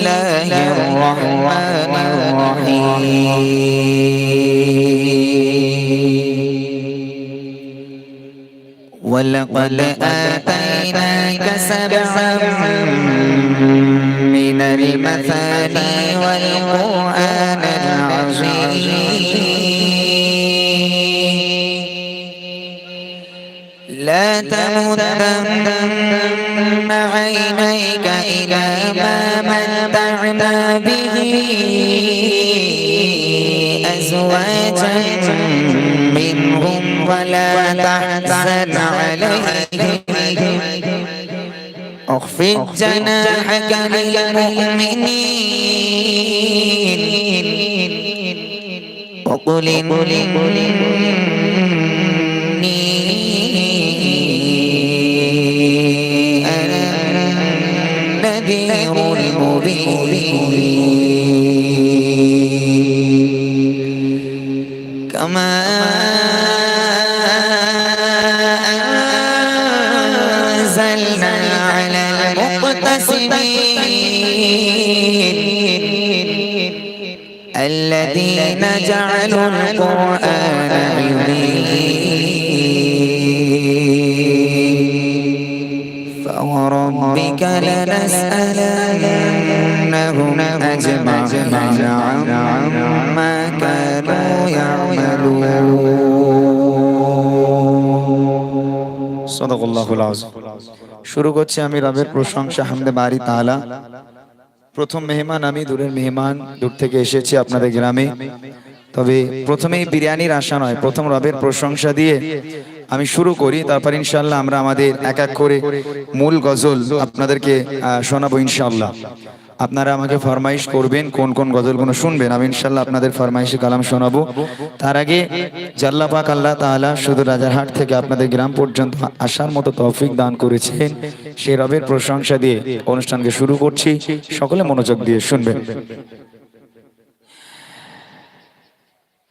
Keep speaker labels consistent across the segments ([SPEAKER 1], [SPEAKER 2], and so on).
[SPEAKER 1] الله الرحمن الرحيم. ولقد آتيناك سبعا من المثاني والقرآن العظيم. لا تمدن عينيك إلى ما متعنا به أزواجا منهم ولا تحزن عليهم. أخفض جناحك للمؤمنين. وقل إني كما أنزلنا على المقتسمين الذين جعلوا القرآن فوربك لنسألنهم أجمعين عما كانوا يعملون
[SPEAKER 2] সদাকুল্লাহুল আযম শুরু করছি আমি রবের প্রশংসা হামদে বাড়ি তাআলা প্রথম মেহমান আমি দূরের মেহমান দূর থেকে এসেছি আপনাদের গ্রামে তবে প্রথমেই বিরিয়ানির আশা নয় প্রথম রবের প্রশংসা দিয়ে আমি শুরু করি, তারপর ইনশাল্লাহ আমরা আমাদের এক এক করে মূল গজল আপনাদেরকে শোনাবো ইনশাল্লাহ আপনারা আমাকে ফরমাইশ করবেন, কোন কোন গজলগুলো শুনবেন, আমি ইনশাল্লাহ আপনাদের ফরমাইশে কালাম শোনাবো। তার আগে জাল্লা পাক আল্লাহ তাআলা শুধু রাজারহাট থেকে আপনাদের গ্রাম পর্যন্ত আসার মতো তৌফিক দান করেছেন। সেই রবের প্রশংসা দিয়ে অনুষ্ঠানকে শুরু করছি। সকলে মনোযোগ দিয়ে শুনবেন।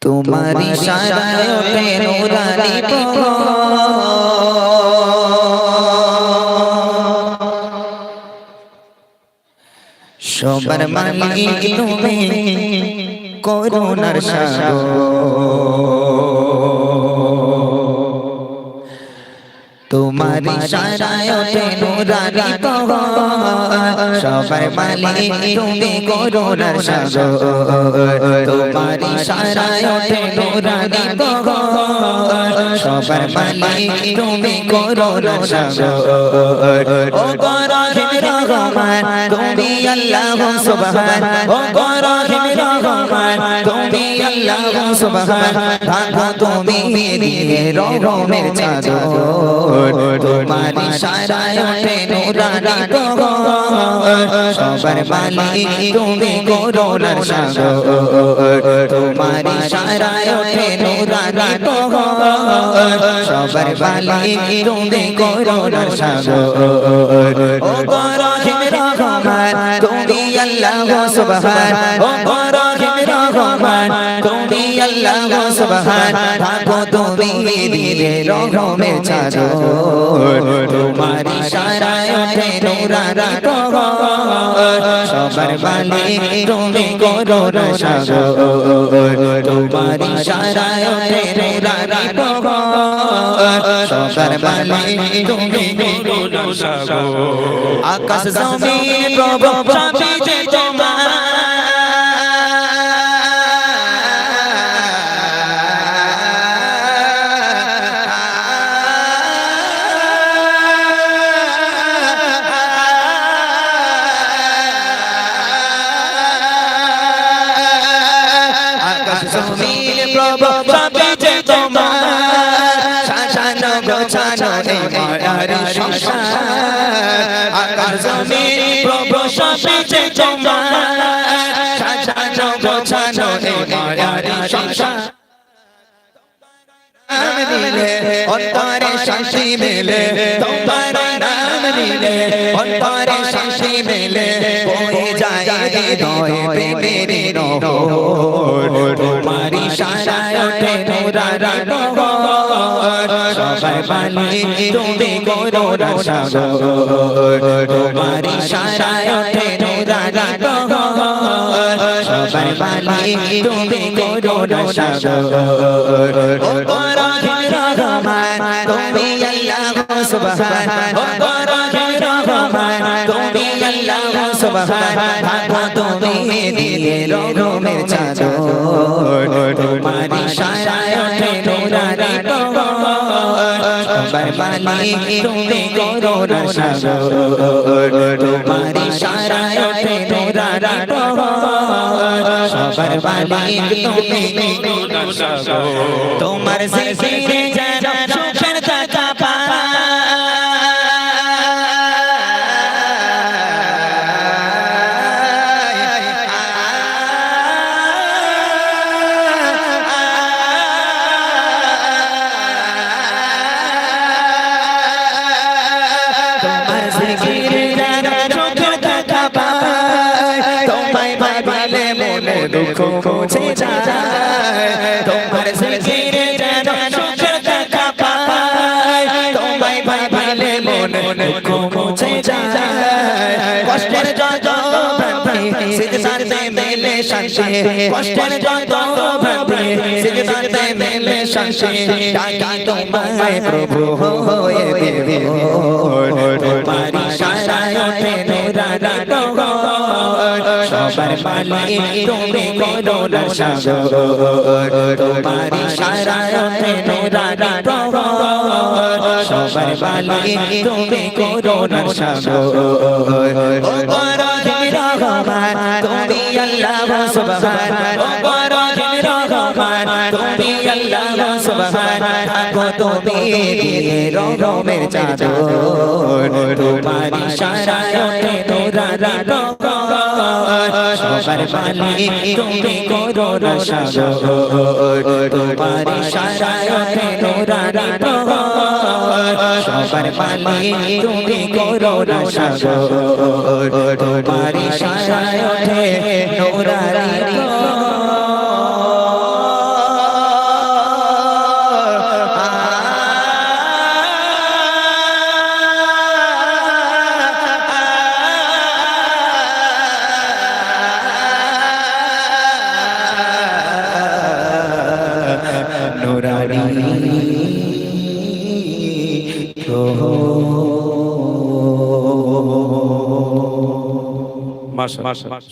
[SPEAKER 1] তোমারি সারায়তে নুরানি সবার মালিক তুমি করুণার সাগর। তোমারি সারায়তে নুরানি সবার মালিক তুমি করুণার সাগর। তোমারি সারায়তে নুরানি সবার মালিক তুমি করুণার সাগর। ও গরহিম রহমান তুমি আল্লাহ সুবহান। ও গরহিম রহমান তুমি আল্লাহ সুবহান থাকো তুমি দিয়ে রহমের চাদর। তোমারি সারায়তে নুরানি সবার মালিক তুমি করুণার সাগর। তোমারি সারায়তে নুরানি সবার মালিক তুমি করুণার সাগর। ও গরহিম রহমান, তুমি আল্লাহ সুবহান। ও আল্লাহ সুবহান থাকো তুমি দিলে রহমের চাদর তোমারি সারায়তে নুরানি সবার মালিক তুমি করুণার সাগর তোমারি সারায়তে নুরানি সবার মালিক তুমি করুণার সাগর আকাশ জমিন প্রভু সবই যে অন্তরে শান্তি মিলে তোমার নাম নিলে অন্তরে শান্তি মেলে বয়ে যায় হৃদয় প্রেমের নহর তোমারি সারায় ওঠে নোরারা নহর। সবাই বালি তুমি করো সাগর তোমারি সারায় ওঠে নোরারা নহর। সবাই বালি তুমি করো সাগর ও তুমি সুবহান ও পরাধীন রহমান তুমি আল্লাহ সুবহান ভাগো তোমারি মনে দুঃখ মুছে যায়। তোমার জিকিরে যেন সুখের টাকা পায়। তোমায় ভাবিলে মনে দুঃখ মুছে যায়। কষ্টের যত কষ্টের যত প্রভু হয়ে দেবে। তোমারি সারায় ডগর সবার পালি তুমি করো না সাগর। তোমার সারায় ওঠে নোরারা ডগর সবার পালি তুমি করো না সাগর তুমি আল্লাহ সুবহান। রহমান তুমি আল্লাহ সুবহান থাকো তুমি দিয়ে রহমের চাদর তোমারি ওঠে নোরারা সবার পালি তুমি করো না সাগর তোমারি নোরারা সবার পালি তুমি করো না সাগর তোমারি নোরারি নোরারি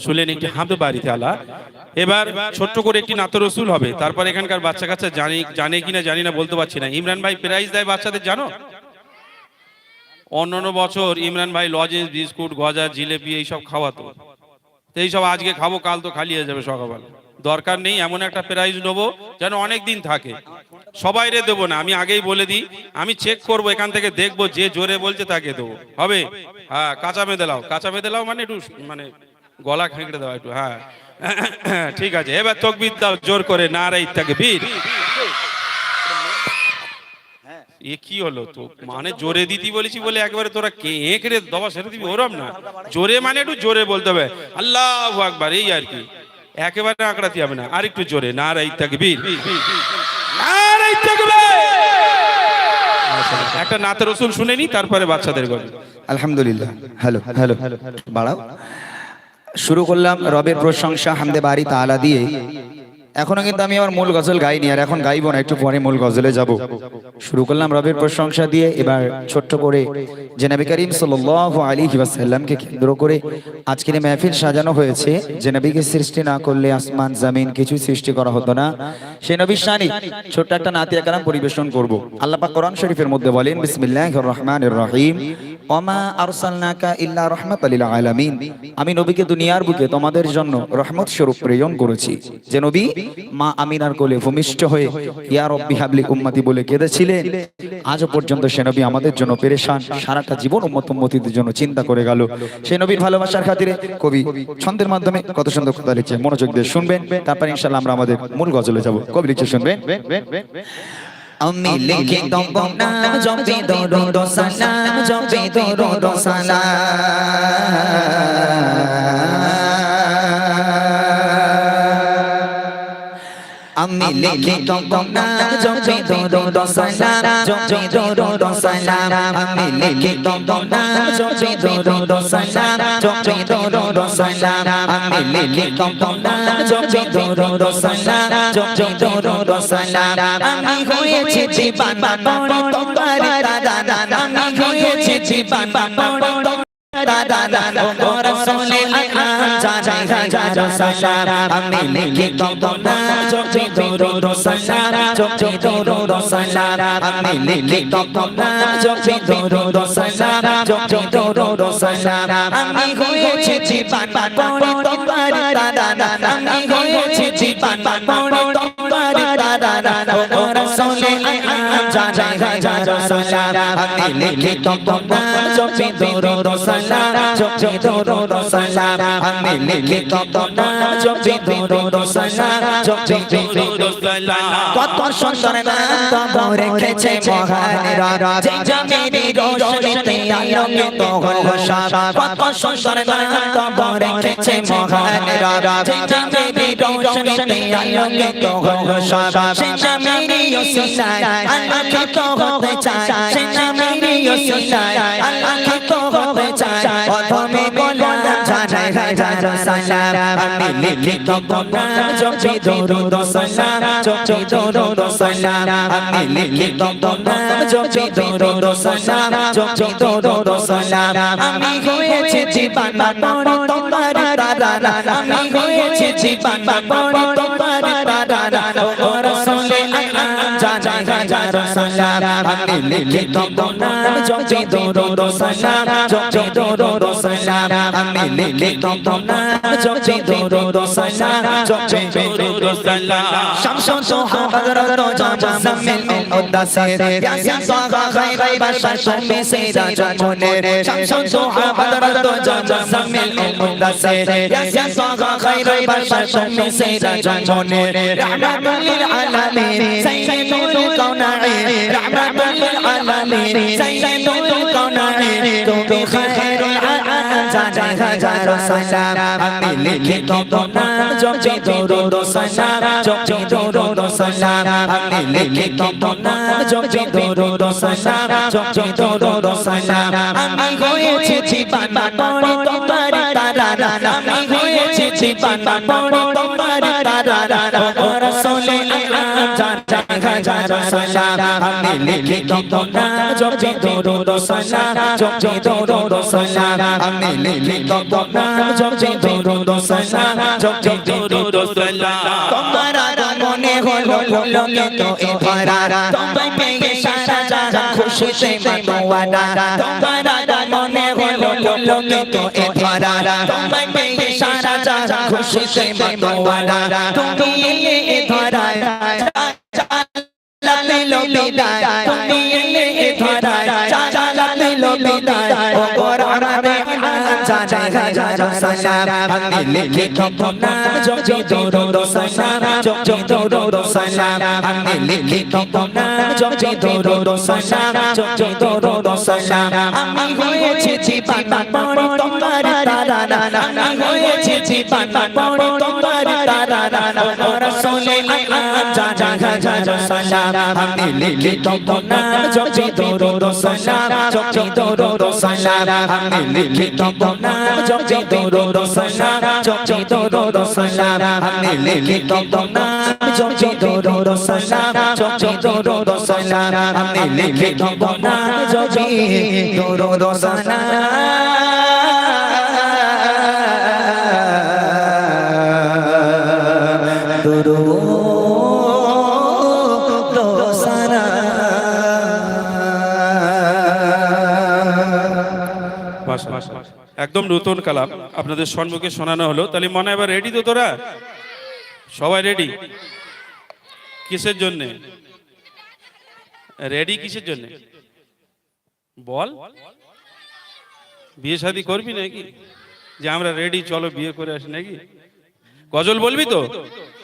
[SPEAKER 3] শুনলেন একটি বাড়িতে আলা এবার ছোট্ট করে একটি রসুল হবে। তারপর এখানকার বাচ্চা কাচ্চা জানে কিনা জানি না, বলতে পারছি না। ইমরান ভাই প্রাইজ দেয় বাচ্চাদের, জানো? অন্যান্য বছর ইমরান ভাই লজেন্স, বিস্কুট, গজা, জিলেপি এইসব খাওয়াতো। এইসব আজকে খাব, কাল তো খালি হয়ে যাবে সকালবেলা। দরকার নেই, এমন একটা প্রাইজ নেব যেন অনেক দিন থাকে। সবাই রে দেবো না, আমি আগেই বলে দিই। আমি চেক করব, এখান থেকে দেখব, যে জোরে বলছে তাকে দেবো। হবে? হ্যাঁ কাঁচা মেদে কাঁচা মেদে মানে একটু মানে গলা খেঁকড়ে দাও একটু হ্যাঁ। ঠিক আছে, এবার তকবির দাও, জোর করে না রে থাকে বীর এ কি হলো তো? মানে জোরে দিতি বলেছি বলে একবারে তোরা কে এঁকড়ে দবা সেরে দিবি, ওরম না। জোরে মানে একটু জোরে বলতে হবে। আল্লাহ আকবার, এই আর কি। একেবারে আঁকড়াতে হবে না। আর একটু জোরে না তাকবীর। নারাই তাকবীর! একটা নাতে রসুল শুনে নি, তারপরে বাচ্চাদের গল্প।
[SPEAKER 2] আলহামদুলিল্লাহ। Hello hello. বাড়াও। শুরু করলাম রবের প্রশংসা হামদে বাড়ি তালা দিয়ে। এখনও কিন্তু আমি আমার মূল গজল গাইনি, আর এখন গাইবো না, একটু পরে মূল গজলে যাব। শুরু করলাম রবের প্রশংসা দিয়ে, এবার ছোট্ট করে জেনাবি করিম সাল্লাল্লাহু আলাইহি ওয়াসাল্লামকে কেন্দ্র করে আজকের মাহফিল সাজানো হয়েছে। যে নবীকে সৃষ্টি না করলে আসমান, জমিন কিছু সৃষ্টি করা হতো না। সে নবীর শানি, ছোট্ট একটা নাতিয়া কালাম পরিবেশন করব। আল্লাহ পাক কোরআন শরীফের মধ্যে বলেন, বিসমিল্লাহির রহমানির রহিম। ওমা আরসালনাকা ইল্লা রাহমাতাল লিল আলামিন। আমি নবীকে দুনিয়ার বুকে তোমাদের জন্য রহমত স্বরূপ প্রেরণ করেছি। যে নবী মা আমিনার কোলে ভূমিষ্ঠ হয়ে ইয়া রব্বি হাবলি উম্মতি বলে কেঁদেছিলেন। আজও পর্যন্ত সে নবী আমাদের জন্য পেরেশান। সারাটা জীবন উম্মত উম্মতিদের জন্য চিন্তা করে গেল। সে নবীর ভালোবাসার খাতিরে কবি ছন্দের মাধ্যমে কত সুন্দর কথা লিখছে, মনোযোগ দিয়ে শুনবেন। তারপর ইনশাআল্লাহ আমরা আমাদের মূল গজলে যাব। কবি লিখছে, শুনবেন?
[SPEAKER 1] আমি লিখে দেব নাম জপে দরুদ সালাম, জপে দরুদ সালাম। আমি লিখে দেব নাম জপে দরুদ সালাম জপে দরুদ সালাম আমি লিখে দেব নাম জপে দরুদ সালাম জপে দরুদ সালাম আমি লিখে দেব নাম জপে দরুদ সালাম জপে দরুদ সালাম আমি হয়েছে জীবন বড় তোমার দাদা আমি হয়েছে জীবন বড় আমি হয়েছে জীবন বড় তোমার দাদা দাদা আমি হয়েছে জীবন বড় তোমার দাদা দাদা রসুলে জানাই হাজার সালাম আমি লিখে নাম জপে দরুদ সালাম জপে দরুদ সালাম আমি লিখে নাম জপে দরুদ সালাম জপে দরুদ কত সুন্দর কত সুন্দর আলোকিত হতে চায় সে জমিনি ওসিলায় আলোকিত হতে চায় প্রথমে গোলাম জানাই হাজার সালাম আমি লিখে দেব নাম দরুদ সালাম জপে দরুদ সালাম আমি লিখে দেব নাম দরুদ সালাম জপে দরুদ সালাম আমি হয়েছে জীবন বড় তোমার দাদা আমি হয়েছে জীবন বড় তোমার দাদা ও রসুলে আকরাম জানাই হাজার সালাম আমি লিখে দেব নাম জপে দরুদ সালাম জপে দরুদ সালাম আমি লিখে দেব নাম জপে দরুদ সালাম জপে দরুদ সালাম শামসুন সোহা হযরত জামাল উদ্দাসের ইয়াসিন সাগা খায়র বাশার তুমি সিরাজ মুনির শামসুন সোহা হযরত জামাল উদ্দাসের ইয়াসিন সাগা খায়র বাশার তুমি সিরাজ মুনির রাহমাতুল লিল আলামিন, সাইয়্যিদুল কাউনাইন রাহমাতুল আলামিন সাইয়্যিদুল কাউনাইন তুমি খায়রুল জানাই হাজার সালাম আমি লিখে নাম জপে দরুদ সালাম জপে দরুদ সালাম আমি লিখে নাম জপে দরুদ সালাম জপে দরুদ সালাম আমি হয়েছে তোমার আমি জীবন বড় তোমার ও রসুলে আমি লিখে মনে হলো মনে হলো হলো তো এ ধরা পেয়ে সারা জাহান খুশিতে তুমি ধরা আমি হয়েছে তোমার দাদা জীবন বড় তোমার দাদা ও রসুলে আকরাম জানাই হাজার সালাম আমি লিখে নাম জপে দরুদ সালাম জপে দরুদ সালাম আমি লিখে নাম জপে দরুদ সালাম জপে দরুদ সালাম আমি লিখে নাম জপে দরুদ সালাম জপে দরুদ সালাম আমি লিখে নাম জপে দরুদ সালাম
[SPEAKER 3] একদম নতুন কালাম। আপনাদের সম্মুখে শোনানো হলো। তাহলে মনে এবার রেডি তো তোরা? সবাই রেডি কিসের জন্য? রেডি কিসের জন্য? বল। বিয়ে শাদি করবি নাকি? যে আমরা রেডি চলো বিয়ে করে আসি নাকি? গজল বলবি তো?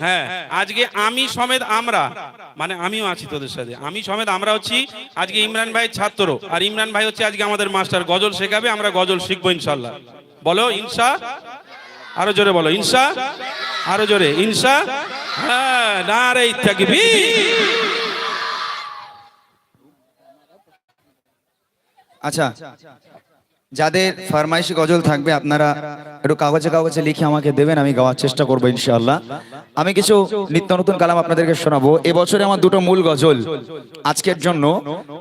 [SPEAKER 3] হ্যাঁ আজকে আমি সমেত আমরা মানে আমিও আছি তোদের সাথে। আমি সমেত আমরা হচ্ছি আজকে ইমরান ভাইয়ের ছাত্র, আর ইমরান ভাই হচ্ছে আজকে আমাদের মাস্টার। গজল শেখাবে, আমরা গজল শিখব ইনশাল্লাহ বলো, ইনশা? আরও জোরে বলো, ইনশা? আরও জোরে, ইনশা? হ্যাঁ না রে
[SPEAKER 2] আচ্ছা যাদের ফরমাইশি গজল থাকবে, আপনারা একটু কাগজে কাগজে লিখে আমাকে দেবেন, আমি গাওয়ার চেষ্টা করব ইনশাআল্লাহ। আমি কিছু নিত্য নতুন কালাম আপনাদেরকে শোনাবো। এবছরে আমার দুটো মূল গজল, আজকের জন্য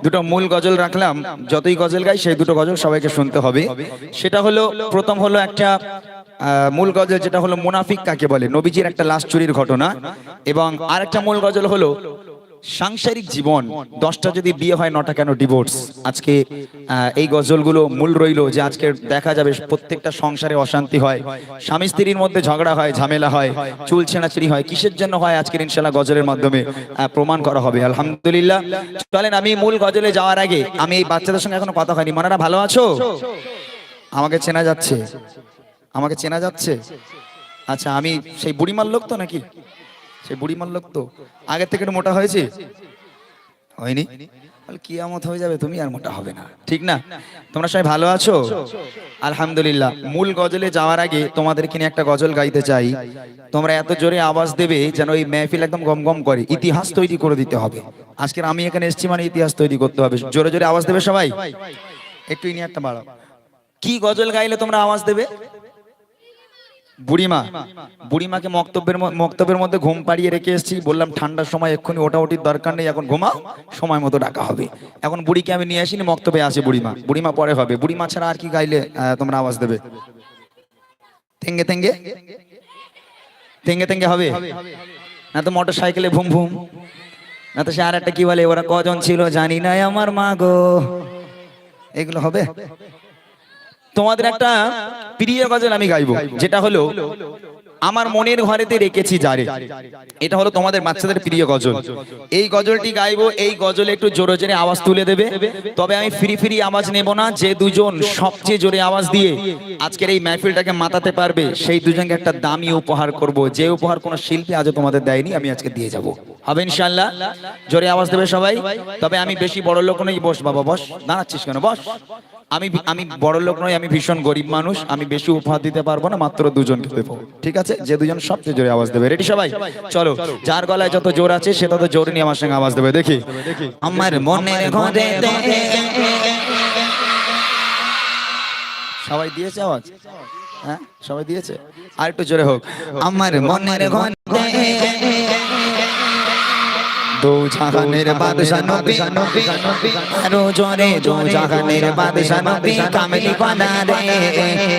[SPEAKER 2] দুটো মূল গজল রাখলাম। যতই গজল গাই, সেই দুটো গজল সবাইকে শুনতে হবে। সেটা হলো, প্রথম হলো একটা মূল গজল, যেটা হলো মুনাফিক কাকে বলে, নবীজির একটা লাশ চুরির ঘটনা। এবং আরেকটা মূল গজল হলো সাংসারিক জীবন, দশটা যদি বিয়ে হয়, নটা কেন ডিভোর্স আজকে এই গজলগুলো মূল রইল যে আজকে দেখা যাবে প্রত্যেকটা সংসারে অশান্তি হয়, স্বামী স্ত্রীর মধ্যে ঝগড়া হয়, ঝামেলা হয়, চুল ছেঁড়াছিড়ি হয়, কিসের জন্য হয় আজকের ইনশাল্লাহ গজলের মাধ্যমে? প্রমাণ করা হবে, আলহামদুলিল্লাহ। চলেন, আমি মূল গজলে যাওয়ার আগে, আমি এই বাচ্চাদের সঙ্গে এখনও কথা হয়নি। মনারা, ভালো আছো? আমাকে চেনা যাচ্ছে। আমাকে চেনা যাচ্ছে? আচ্ছা আমি সেই বুড়িমার লোক তো নাকি? সেই বুড়িমার লোক তো আগের থেকে একটু মোটা হয়েছে? হয়নি? কিয়ামত হয়ে যাবে, তুমি আর মোটা হবে না। ঠিক না? তোমরা সবাই ভালো আছো? আলহামদুলিল্লাহ। মূল গজলে যাওয়ার আগে তোমাদেরকে নিয়ে একটা গজল গাইতে চাই। তোমরা এত জোরে আওয়াজ দেবে যেন ওই মেহফিল একদম গম গম করে। ইতিহাস তৈরি করে দিতে হবে। আজকের আমি এখানে এসেছি মানে ইতিহাস তৈরি করতে হবে। জোরে জোরে আওয়াজ দেবে সবাই? একটু ইনি একটা বাড়াও। কি গজল গাইলে তোমরা আওয়াজ দেবে? বুড়িমা, বুড়িমাকে মক্তব্যের মক্তব্যের মধ্যে ঘুম পাড়িয়ে রেখে এসেছি। বললাম, ঠান্ডার সময় এক্ষুনি ওটা ওটির দরকার নেই, এখন ঘুমাও, সময় মতো ডাকা হবে। এখন বুড়িকে আমি নিয়ে আসিনি, মক্তব্যে আসে বুড়িমা। বুড়িমা পরে হবে। বুড়িমা ছাড়া আর কি গাইলে তোমরা আওয়াজ দেবে? তেঙ্গে তেঙ্গে? তেঙ্গে তেঙ্গে হবে? না তো মোটর সাইকেলে ভুম ভুম? না তো সে আর একটা কি বলে, ওরা কজন ছিল জানি না আমার মা গো। এগুলো হবে? তোমাদের একটা প্রিয় গজল আমি গাইবো, যেটা হলো, আমার মনের ঘরেতে রেখেছি যারে। এটা হলো তোমাদের বাচ্চাদের প্রিয় গজল। এই গজলটি গাইবো, এই গজলে একটু জোরে জোরে আওয়াজ তুলে দেবে। তবে আমি ফ্রি ফ্রি আওয়াজ নেব না, যে দুজন সবচেয়ে জোরে আওয়াজ দিয়ে আজকের এই মাহফিলটাকে মাতাতে পারবে, সেই দুজনকে একটা দামি উপহার করব। যে উপহার কোনো শিল্পী আজও তোমাদের দেয়নি, আমি আজকে দিয়ে যাব। হবে ইনশাল্লাহ জোরে আওয়াজ দেবে সবাই। তবে আমি বেশি বড় লোক নই, বস বাবা, বস। দাঁড়াচ্ছিস কেন, বস? আমি আমি বড় লোক নই, আমি ভীষণ গরিব মানুষ, আমি বেশি উপহার দিতে পারব না, মাত্র দুজনকে দেবো। ঠিক আছে? যে দুজন সবচেয়ে জোরে আওয়াজ দেবে। রেডি সবাই? চলো, যার গলায় যত জোর আছে, সে তত জোর নিয়ে আমার সঙ্গে আওয়াজ দেবে। দেখি।
[SPEAKER 1] আমার ঘরে
[SPEAKER 2] সবাই দিয়েছে আওয়াজ? হ্যাঁ? সবাই দিয়েছে? আর একটু জোরে হোক।
[SPEAKER 1] আমার মনের ঘরে
[SPEAKER 2] দো জাহানের বাদশা নবী
[SPEAKER 1] আরও জোরে দো জাহানের বাদশা নবী কামলি বানা রে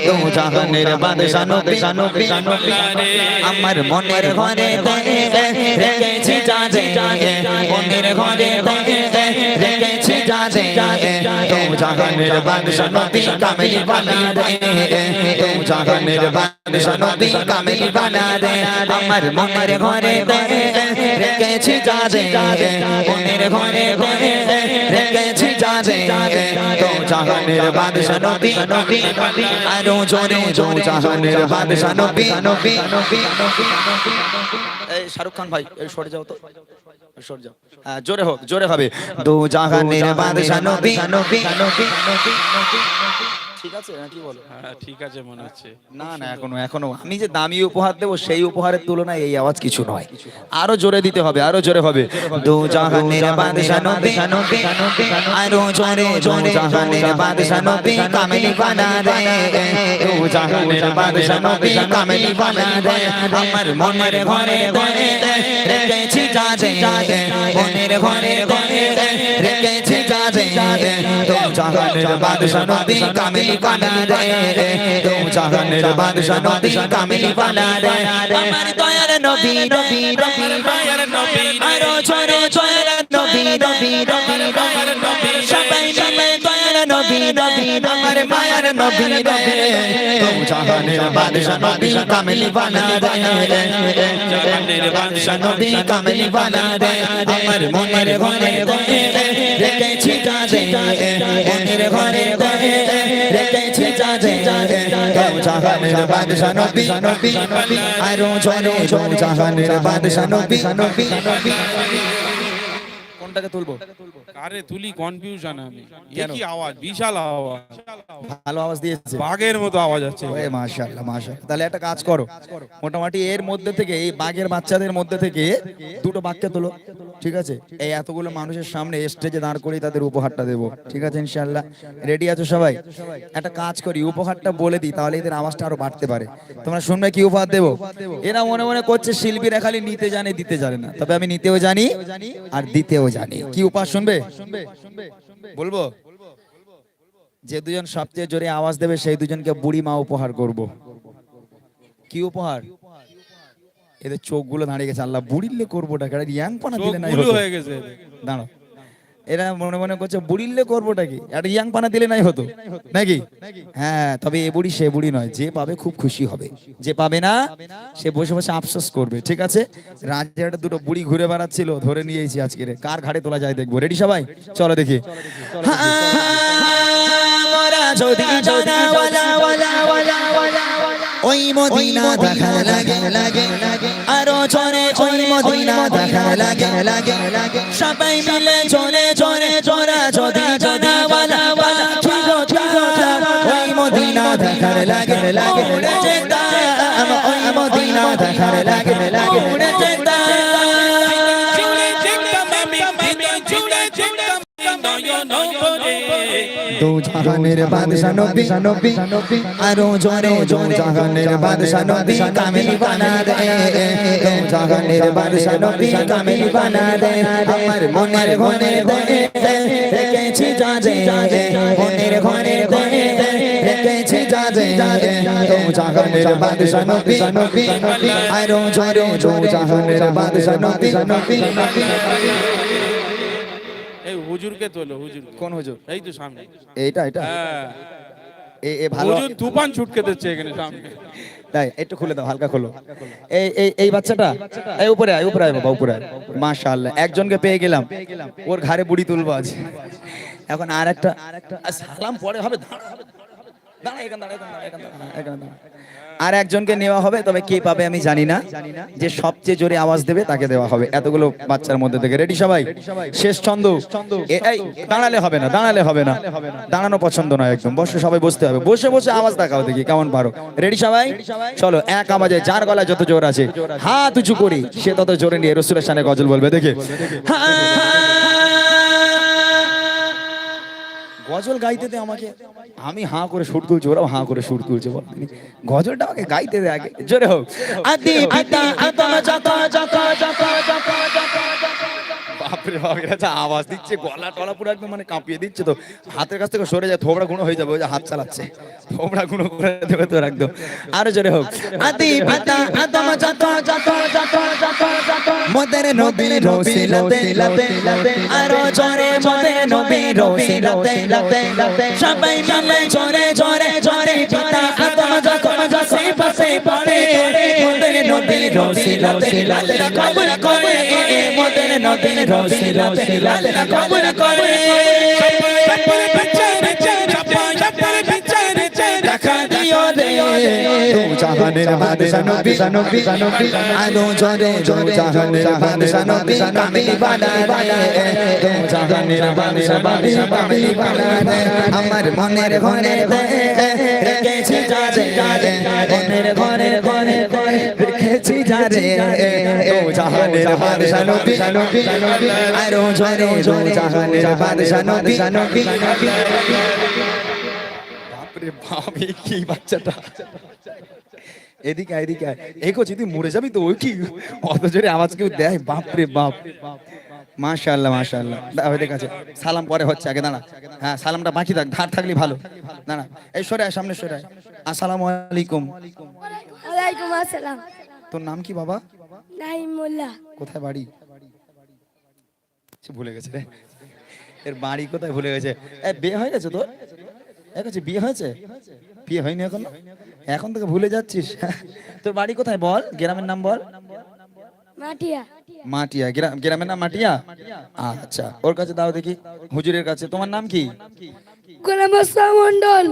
[SPEAKER 1] দো জাহানের বাদশা নবী আমার মনের ঘরে রেখেছি যাজে মনের ঘরে রেখেছি যাজে দো জাহানের বাদশা নবী কামলি বানা দো জাহানের বাদশা নবী কামলি বানা রে আমার মনের ঘরে রেখেছি যাজে মনের ঘরে রেখেছি যাজে দো জাহানের বাদশা নবী নবী আরও জোরে দো জাহানের বাদশা নবী নবী
[SPEAKER 2] এই শাহরুখ খান ভাই সরে যাও তো। সরে যাও। হ্যাঁ জোরে হোক জোরে হবে। দু জাহানের বাদশা নবী নবী ঠিক আছে? না কি বলো।
[SPEAKER 3] হ্যাঁ ঠিক আছে মনে হচ্ছে।
[SPEAKER 2] না না এখনও এখনও আমি যে দামি উপহার দেবো সেই উপহারের তুলনায় এই আওয়াজ কিছু নয়। আরও জোরে দিতে হবে আরও জোরে হবে।
[SPEAKER 1] দো জাহানের বাদশা নবী আরও জোরে জোরে জাহানের বাদশা নবী কামেলি বানা রে দো। জাহানের বাদশা নবী কামেলি বানা রে আমার মনের ঘরে ঘরে রেখেছি যাজে মনের ঘরে ঘরে রেখেছি যাজে দো জাহানের বাদশা নবী কামেলি বানা রে দো জাহানের বাদশা নবী কামেলি বানা রে। আমার দয়ার নবী নবী নবী
[SPEAKER 3] মায়ের নবী
[SPEAKER 1] আরও জোরে জোরে নবী নবী নবী নবী রে তুম জাহানের বাদশা নবী কামেলি বানা রে
[SPEAKER 3] জাহানের বাদশা
[SPEAKER 1] নবী কামেলি বানা রে আমার মনের ঘরে ঘরে রেখেছি যাজে মনের ঘরে ঘরে রেখেছি যাজে তুম
[SPEAKER 2] জাহানের বাদশা নবী নবী আরও জোরে দো জাহানের বাদশা নবী নবী কোনটাকে তুলবো?
[SPEAKER 3] আরে তুলি? কনফিউশন আমি। কি আওয়াজ বিশাল আওয়াজ।
[SPEAKER 2] ভালো আওয়াজ দিয়েছে।
[SPEAKER 3] বাঘের মতো আওয়াজ আছে
[SPEAKER 2] ওয়ে মাশাআল্লাহ মাশাআল্লাহ। তাহলে একটা কাজ করো। মোটামুটি এর মধ্যে থেকে এই বাঘের বাচ্চাদের মধ্যে থেকে দুটো বাক্য তোলো ঠিক আছে? এই এতগুলো মানুষের সামনে স্টেজে দাঁড় করিয়ে তাদের উপহারটা দেবো ঠিক আছে ইনশাআল্লাহ? রেডি আছো সবাই? একটা কাজ করি উপহারটা বলে দিই তাহলে এদের আওয়াজটা আরও বাড়তে পারে। তোমরা শুনবে কি উপহার দেবো? এরা মনে মনে করছে শিল্পীরা খালি নিতে জানে দিতে জানে না। তবে আমি নিতেও জানি আর দিতেও জানি। কি উপহার শুনবে? বলব যে দুজন সবচেয়ে জোরে আওয়াজ দেবে সেই দুজনকে বুড়ি মা উপহার করব। কি উপহার? এদের চোখগুলো দাঁড়িয়ে গেছে। আল্লাহ বুড়িলে করবোটা ইয়াং পানা দিলে নাই
[SPEAKER 3] হয়ে গেছে। এদের।
[SPEAKER 2] এরা মনে মনে করছে বুড়িলে করবোটা কি? একটা ইয়াং পানা দিলে নাই হতো। নাকি? হ্যাঁ তবে এ বুড়ি সে বুড়ি নয় যে পাবে খুব খুশি হবে। যে পাবে না সে বসে বসে আফসোস করবে ঠিক আছে? রাজ্যের দুটো বুড়ি ঘুরে বেড়াচ্ছিল ধরে নিয়েছি আজকে কার ঘাড়ে তোলা যায় দেখব। রেডি সবাই? চলো দেখি। যদি ওই মদিনা দেখা লাগে লাগে আরও চরে ওই মদিনা দেখা লাগে লাগে সবাই মিলে চলে চরে চরা যদি যদি ওয়ালা ঠিক ঠিক ওই মদিনা দেখা লাগে লাগে। যেতাম ওই মদিনা দেখা লাগে লাগে যেতাম দু জাহানের বাদশা নবী নবী আরও জোরে, দু জাহানের বাদশা নবী কামিল বানা দে দু জাহানের বাদশা নবী কামিল বানা দে আমার মনের ঘরে দে যা যে মনের ঘরে দে যা যে দু জাহানের বাদশা নবী নবী আরও জোরে, দু জাহানের বাদশা নবী নবী।
[SPEAKER 3] হুজুরকে তোলো হুজুর
[SPEAKER 2] কোন হুজুর?
[SPEAKER 3] এই তো সামনে।
[SPEAKER 2] এইটা এটা
[SPEAKER 3] হ্যাঁ।
[SPEAKER 2] এ এ ভালো।
[SPEAKER 3] হুজুর তুফান ছুটকে দিচ্ছে এখানে সামনে।
[SPEAKER 2] তাই একটু খুলে দাও হালকা খোলো। এই এই এই বাচ্চাটা? এই উপরে আয় উপরে আয় বাবা উপরে আয়। মাশাআল্লাহ একজনকে পেয়ে গেলাম। ওর ঘাড়ে বুড়ি তুলবো আজ। এখন আর একটা সালাম পরে হবে দাঁড়া, হবে, দাঁড়া, এখানে দাঁড়া, এখানে দাঁড়া, এখানে দাঁড়া, এখানে দাঁড়া। আর একজনকে নেওয়া হবে, তবে কে পাবে আমি জানি না। যে সবচেয়ে জোরে আওয়াজ দেবে তাকে দেওয়া হবে। এতগুলো বাচ্চার মধ্যে থেকে। রেডি সবাই? শেষ ছন্দ। এই, দাঁড়ালে হবে না, দাঁড়ালে হবে না। দাঁড়ানো পছন্দ নয় একদম। বসে, সবাই বসতে হবে। বসে বসে আওয়াজ দেখাও দেখি, কেমন পারো। রেডি সবাই? চলো, এক আওয়াজে, যার গলায় যত জোর আছে, হাত উঁচু করি। সে তত জোরে নিয়ে রসুলের সামনে গজল বলবে। দেখে। গজল গাইতে দে আমাকে। আমি হাঁ করে সুর তুলছি, ওরাও হাঁ করে সুর তুলছে, বল। গজলটা আমাকে গাইতে দে আগে। জোরে হোক। আদি পিতা আতম যত যত যত যত বাপরে বাপ, এরা যা আওয়াজ দিচ্ছে, গলা টলা পুরো একদম মানে কাঁপিয়ে দিচ্ছে তো। হাতের কাছ থেকে সরে যায়, থোবড়া গুঁড়ো হয়ে যাবে, ওই যে হাত চালাচ্ছে। থোবড়া গুঁড়ো করে দেবে তোর একদম। আরও জোরে হোক। আদি পিতা আতম যত যত যত যত যত। মদের নবী রসিলাতে লাতে লাতে আরও জোরে মদের নবী রসিলাতে লাতে লাতে সবাই মিলে জোরে জোরে জোরে। পিতা আতম যত নবী রসিলাতে লাতে কবুল করে মদের নবী রসিলাতে লাতে কবুল করে। জাহানের বাদশা নবী নবী নবী আলো জরে জরে জাহানের বাদশা নবী কামিল বানা রে জাহানের বাদশা বাদশা কামিল বানা রে আমার মনের ঘরে রেখেছি যারে যারে মনের ঘরে রেখেছি ও জাহানের বাদশা নবী নবী নবী আলো জরে জরে জাহানের বাদশা নবী নবী বাপরে বাপ কি বাচ্চাটা এদিকে এদিকে এই করছি তুই মরে যাবি তো ওই কি অত জোরে আওয়াজ কেউ দেয় বাপরে বাপ মাশাআল্লাহ মাশাআল্লাহ দাও এদের কাছে সালাম পরে হচ্ছে আগে দাঁড়া হ্যাঁ সালামটা বাকি থাক ধার থাকলে ভালো দাঁড়া এই সরে সামনে সরে আয় আসসালামু আলাইকুম
[SPEAKER 4] ওয়ালাইকুম আসসালাম
[SPEAKER 2] তোর নাম কি বাবা?
[SPEAKER 4] নাইম মোল্লা
[SPEAKER 2] কোথায় বাড়ি? সে ভুলে গেছে রে। এর বাড়ি কোথায় ভুলে গেছে? এ বিয়ে হয়ে গেছে তোর? এক আছে বিয়ে হয়েছে? বিয়ে হয়নি এখন? এখন তোকে ভুলে যাচ্ছিস? তোর বাড়ি কোথায় বল? গ্রামের নাম বল?
[SPEAKER 4] মাটিয়া।
[SPEAKER 2] মাটিয়া। গ্রাম গ্রামের নাম মাটিয়া? আচ্ছা ওর কাছে দাও দেখি। হুজুরের কাছে। তোমার নাম কি?
[SPEAKER 4] গোলাম মন্ডল